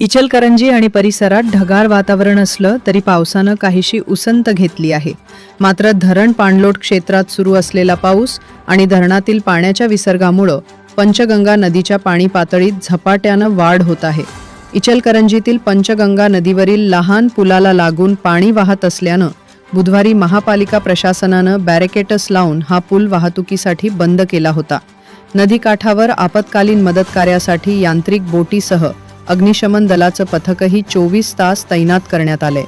इचलकरंजी आणि परिसरात ढगाळ वातावरण असलं तरी पावसानं काहीशी उसंत घेतली आहे. मात्र धरण पाणलोट क्षेत्रात सुरू असलेला पाऊस आणि धरणातील पाण्याच्या विसर्गामुळं पंचगंगा नदीच्या पाणी पातळीत झपाट्यानं वाढ होत आहे. इचलकरंजीतील पंचगंगा नदीवरील लहान पुलाला लागून पाणी वाहत असल्यानं बुधवारी महापालिका प्रशासनानं बॅरिकेटस लावून हा पूल वाहतुकीसाठी बंद केला होता. नदीकाठावर आपत्कालीन मदत कार्यासाठी यांत्रिक बोटीसह अग्निशमन दलाचं पथकही चोवीस तास तैनात करण्यात आले.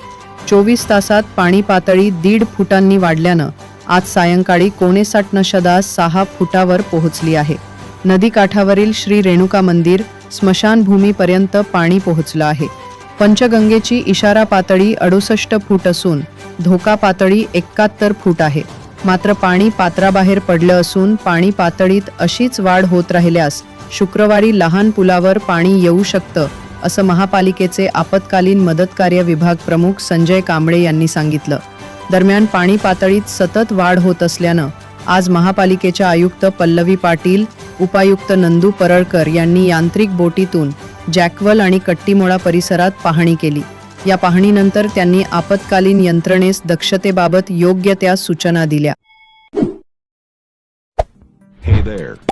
चोवीस तासात पाणी पातळी दीड फुटांनी वाढल्यानं आज सायंकाळी कोणेसाठ नशदा सहा फुटावर पोहोचली आहे. नदीकाठावरील श्री रेणुका मंदिर स्मशानभूमीपर्यंत पाणी पोहोचलं आहे. पंचगंगेची इशारा पातळी अडुसष्ट फूट असून धोका पातळी एकाहत्तर फूट आहे. मात्र पाणी पात्राबाहेर पडलं असून पाणी पातळीत अशीच वाढ होत राहिल्यास शुक्रवारी लहान पुलावर पाणी येऊ शकतं असं महापालिकेचे आपत्कालीन मदत कार्य विभाग प्रमुख संजय कांबळे यांनी सांगितलं. दरम्यान पाणी पातळीत सतत वाढ होत असल्यानं आज महापालिकेच्या आयुक्त पल्लवी पाटील उपायुक्त नंदू परळकर यांनी यांत्रिक बोटीतून जॅकवल आणि कट्टीमोळा परिसरात पाहणी केली. या पाहणीनंतर त्यांनी आपत्कालीन यंत्रणेस दक्षतेबाबत योग्य त्या सूचना दिल्या. Hey there.